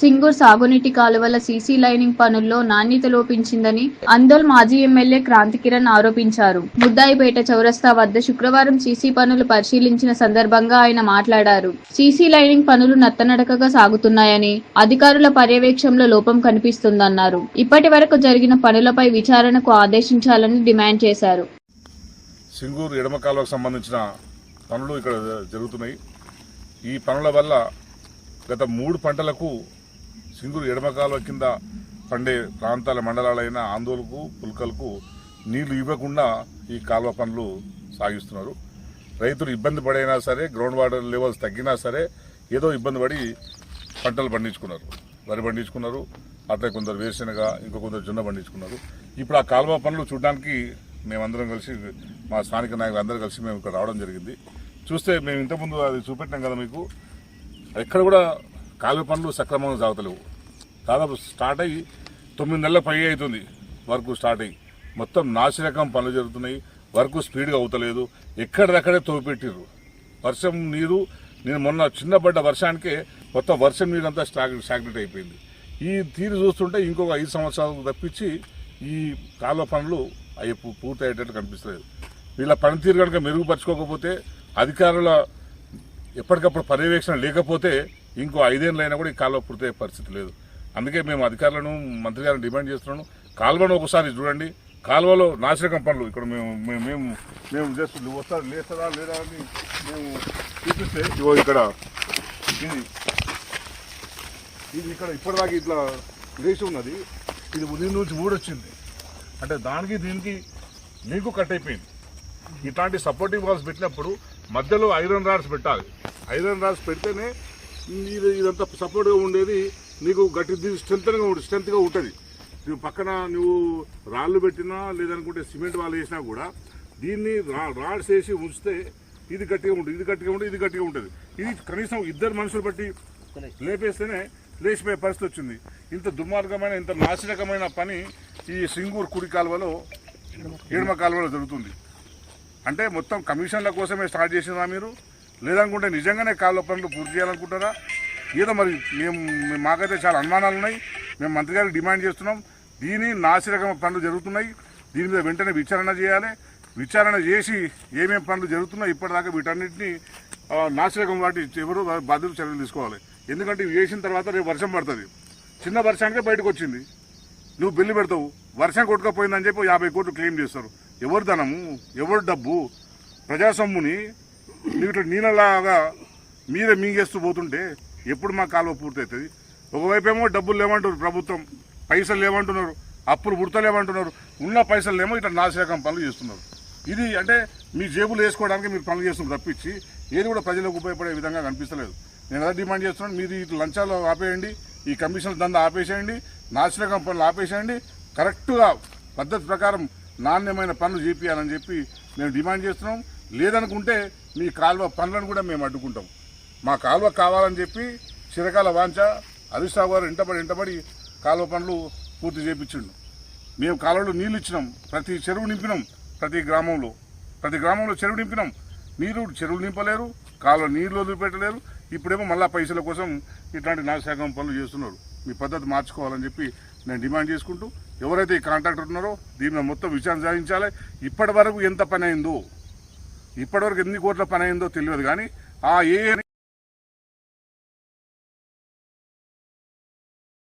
సింగూర్ సాగునీటి కాలువల CC lining పనుల్లో నాణ్యత లోపించిందని అందోల్ మాజీ ఎమ్మెల్యే క్రాంతి కిరణ్ ఆరోపించారు. ముద్దాయిపేట చౌరస్తా వద్ద శుక్రవారం సీసీ పనులు పరిశీలించిన సందర్భంగా ఆయన మాట్లాడారు. సీసీ లైనింగ్ పనులు నత్తనడకగా సాగుతున్నాయని అధికారుల పర్యవేక్షణలో లోపం కనిపిస్తుందన్నారు. ఇప్పటి వరకు జరిగిన పనులపై విచారణకు ఆదేశించాలని డిమాండ్ చేశారు. సింగూరు ఎడమ కాలువకు సంబంధించిన పనులు ఇక్కడ జరుగుతున్నాయి. ఈ పనుల వల్ల గత మూడు పంటలకు సింగూరు ఎడమ కాలువ కింద పండే ప్రాంతాల మండలాలైన ఆందోళనకు పుల్కలకు నీళ్ళు ఇవ్వకుండా ఈ కాలువ పనులు సాగిస్తున్నారు. రైతులు ఇబ్బంది పడైనా సరే గ్రౌండ్ వాటర్ లెవెల్స్ తగ్గినా సరే ఏదో ఇబ్బంది పడి పంటలు పండించుకున్నారు. వరి పండించుకున్నారు అట్లా కొందరు వేరుశనగ ఇంకో కొందరు జొన్న పండించుకున్నారు. ఇప్పుడు ఆ కాలువ పనులు చూడడానికి మేమందరం కలిసి మా స్థానిక నాయకులు అందరూ కలిసి మేము ఇక్కడ రావడం జరిగింది. చూస్తే మేము ఇంతకుముందు అది చూపెట్టినాం కదా మీకు. ఎక్కడ కూడా కాలువ పనులు సక్రమంగా సాగుతలేవు దాదాపు స్టార్ట్ అయ్యి తొమ్మిది నెలల పై అవుతుంది వర్క్ స్టార్ట్ అయ్యి. మొత్తం నాసిరకం పనులు జరుగుతున్నాయి. వర్క్ స్పీడ్గా అవుతలేదు. ఎక్కడిదక్కడే తోపెట్టిర్రు వర్షం నీరు నేను మొన్న చిన్నపడ్డ వర్షానికే మొత్తం వర్షం నీరు అంతా స్టాగ్ స్టాగ్నెట్ అయిపోయింది. ఈ తీరు చూస్తుంటే ఇంకొక ఐదు సంవత్సరాలు తప్పించి ఈ కాలువ పనులు అవి పూర్తి అయ్యేటట్టు కనిపిస్తలేదు. వీళ్ళ పనితీరు కనుక మెరుగుపరచుకోకపోతే అధికారుల ఎప్పటికప్పుడు పర్యవేక్షణ లేకపోతే ఇంకో ఐదేళ్ళైనా కూడా ఈ కాలువ పూర్తయ్యే పరిస్థితి లేదు. అందుకే మేము అధికారులను మంత్రి గారిని డిమాండ్ చేస్తున్నాను. కాలువను ఒకసారి చూడండి. కాలువలో నాశనకం పనులు ఇక్కడ మేము మేము మేము మేము జస్ట్ నువ్వు వస్తా లేస్తారా లేదా అని మేము చూపిస్తే ఇగో ఇక్కడ ఇది. ఇది ఇక్కడ ఇప్పటిదాకా ఇట్లా లేచి ఉన్నది. ఇది ఉదయం నుంచి ఊడొచ్చింది. అంటే దానికి దీనికి లింకు కట్ అయిపోయింది. ఇట్లాంటి సపోర్టింగ్ వాల్స్ పెట్టినప్పుడు మధ్యలో ఐరన్ రాడ్స్ పెట్టాలి. ఐరన్ రాడ్స్ పెడితేనే ఇదంతా సపోర్ట్గా ఉండేది నీకు గట్టి స్ట్రెంత్గా ఉంటుంది స్ట్రెంత్గా ఉంటుంది. నువ్వు పక్కన నువ్వు రాళ్ళు పెట్టినా లేదనుకుంటే సిమెంట్ వాళ్ళు వేసినా కూడా దీన్ని రా- రాడ్స్ వేసి ఉంచితే ఇది గట్టిగా ఉంటుంది ఇది గట్టిగా ఉంటుంది ఇది గట్టిగా ఉంటుంది. ఇది కనీసం ఇద్దరు మనుషులు బట్టి లేపేస్తేనే లేచిపోయే పరిస్థితి వచ్చింది. ఇంత దుర్మార్గమైన ఇంత నాశనకమైన పని ఈ సింగూరు కుడి కాలువలో ఏడమ కాలువలో జరుగుతుంది. అంటే మొత్తం కమిషన్ల కోసమే స్టార్ట్ చేసిందా మీరు? లేదనుకుంటే నిజంగానే కాలువ పనులు పూర్తి చేయాలనుకుంటారా ఏదో మరి మేము మాకైతే చాలా అనుమానాలు ఉన్నాయి. మేము మంత్రి గారికి డిమాండ్ చేస్తున్నాం. దీని నాసిరకం పనులు జరుగుతున్నాయి. దీని మీద వెంటనే విచారణ చేయాలి. విచారణ చేసి ఏమేమి పనులు జరుగుతున్నాయి ఇప్పటిదాకా వీటన్నిటిని నాసిరకం వాటి ఎవరు బాధ్యత చర్యలు తీసుకోవాలి. ఎందుకంటే ఇవి చేసిన తర్వాత రేపు వర్షం పడుతుంది. చిన్న వర్షానికే బయటకు వచ్చింది. నువ్వు బిల్లు పెడతావు. వర్షం కొట్టుకపోయిందని చెప్పి యాభై కోట్లు క్లెయిమ్ చేస్తారు. ఎవరు ధనము? ఎవరు డబ్బు? ప్రజాసొమ్ముని ఇట్లా నీళ్ళలాగా మీరే మింగేస్తూ పోతుంటే ఎప్పుడు మా కాలువ పూర్తవుతుంది? ఏమో డబ్బులు లేవంటున్నారు ప్రభుత్వం పైసలు లేవంటున్నారు అప్పులు పుడతలేమంటున్నారు ఉన్న పైసలు ఏమో ఇట్లా నాశకం పనులు చేస్తున్నారు. ఇది అంటే మీ జేబులు వేసుకోవడానికి మీరు పనులు చేస్తున్నారు తప్పించి ఏది కూడా ప్రజలకు ఉపయోగపడే విధంగా కనిపిస్తలేదు. నేను ఎలా డిమాండ్ చేస్తున్నాను? మీరు ఈ లంచాలు ఆపేయండి ఈ కమిషన్ దందా ఆపేసేయండి నాశనకం పనులు ఆపేసేయండి కరెక్ట్గా పద్ధతి ప్రకారం నాణ్యమైన పనులు చేపియాలని చెప్పి మేము డిమాండ్ చేస్తున్నాం. లేదనుకుంటే మీ కాలువ పనులను కూడా మేము అడ్డుకుంటాం. మా కాలువ కావాలని చెప్పి చిరకాల వాంచ హరీష్ గారు ఇంటబడి ఇంటబడి కాలువ పనులు పూర్తి చేయించిండు మేము కాలువలో నీళ్ళు ఇచ్చినాం. ప్రతి చెరువు నింపినాం ప్రతి గ్రామంలో. ప్రతి గ్రామంలో చెరువు నింపినాం. నీరు చెరువులు నింపలేరు కాలువ నీళ్ళు వదిలిపెట్టలేరు. ఇప్పుడేమో మళ్ళా పైసల కోసం ఇట్లాంటి నాశకం పనులు చేస్తున్నారు. మీ పద్ధతి మార్చుకోవాలని చెప్పి నేను డిమాండ్ చేసుకుంటూ ఎవరైతే ఈ కాంట్రాక్టర్ ఉన్నారో దీని మొత్తం విచారణ సాధించాలి ఇప్పటి వరకు ఎంత పని అయిందో ఇప్పటివరకు ఎన్ని కోట్ల పని అయిందో తెలియదు కానీ ఆ ఏ